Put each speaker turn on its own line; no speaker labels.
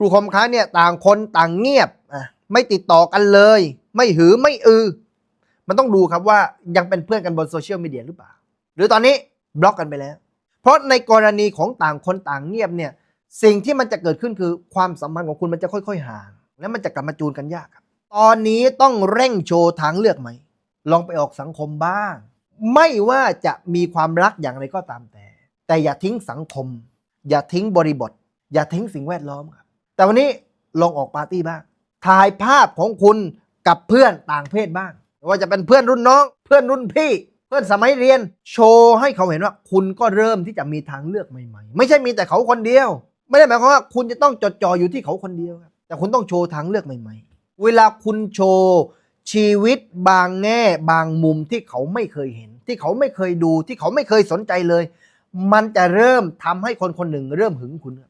ครูคมค้าเนี่ยต่างคนต่างเงียบอะไม่ติดต่อกันเลย ไม่หือไม่อือ มันต้องดูครับว่ายังเป็นเพื่อนกันบนโซเชียลมีเดียหรือเปล่า หรือตอนนี้บล็อกกันไปแล้ว เพราะในกรณีของต่างคนต่างเงียบเนี่ยสิ่งที่มันจะเกิดขึ้นคือความสัมพันธ์ของคุณมันจะค่อยๆห่าง แล้วมันจะกลับมาจูนกันยากครับ ตอนนี้ต้องเร่งโชว์ทางเลือกไหม ลองไปออกสังคมบ้าง ไม่ว่าจะมีความรักอย่างไรก็ตามแต่ แต่อย่าทิ้งสังคม อย่าทิ้งบริบท อย่าทิ้งสิ่งแวดล้อมครับ แต่วันนี้ลองออกปาร์ตี้บ้าง ถ่ายภาพของคุณกับเพื่อนต่างเพศบ้างไม่ว่าจะเป็นเพื่อนรุ่นน้อง เพื่อนรุ่นพี่ เพื่อนสมัยเรียน โชว์ให้เขาเห็นว่า คุณก็เริ่มที่จะมีทางเลือกใหม่ๆ ไม่ใช่มีแต่เขาคนเดียว ไม่ได้หมายความว่าคุณจะต้องจดจ่ออยู่ที่เขาคนเดียวครับแต่คุณต้องโชว์ทางเลือกใหม่ ๆ เวลาคุณโชว์ชีวิตบางแง่บางมุมที่เขาไม่เคยเห็น ที่เขาไม่เคยดูที่เขาไม่เคยสนใจเลย มันจะเริ่มทำให้คนคนหนึ่งเริ่มหึงคุณครับ